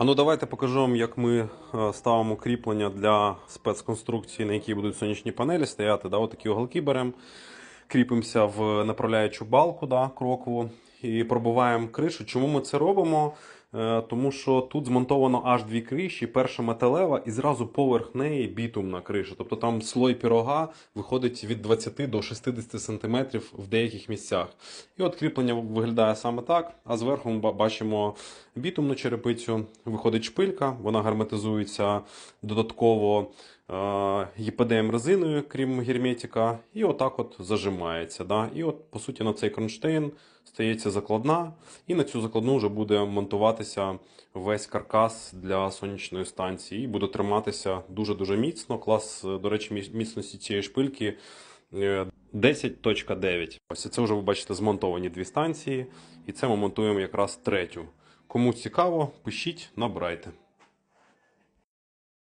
А ну давайте покажу вам, як ми е, ставимо кріплення для спецконструкції, на якій будуть сонячні панелі стояти. Да, отакі уголки беремо, кріпимося в направляючу балку да, крокову і пробиваємо кришу. Чому ми це робимо? Е, Тому що тут змонтовано аж дві криші. Перша металева і зразу поверх неї бітумна криша. Тобто там слой пірога виходить від 20 до 60 см в деяких місцях. І от кріплення виглядає саме так. А зверху ми бачимо бітумну черепицю, виходить шпилька, вона герметизується додатково е, ЄПДМ резиною, крім герметика, і отак от зажимається. Да? І от, по суті, на цей кронштейн стається закладна, і на цю закладну вже буде монтуватися весь каркас для сонячної станції. І буде триматися дуже-дуже міцно. Клас, е, до речі, міцності цієї шпильки е, 10.9. Ось це вже ви бачите змонтовані дві станції, і це ми монтуємо якраз третю. Кому цікаво, пишіть, набирайте.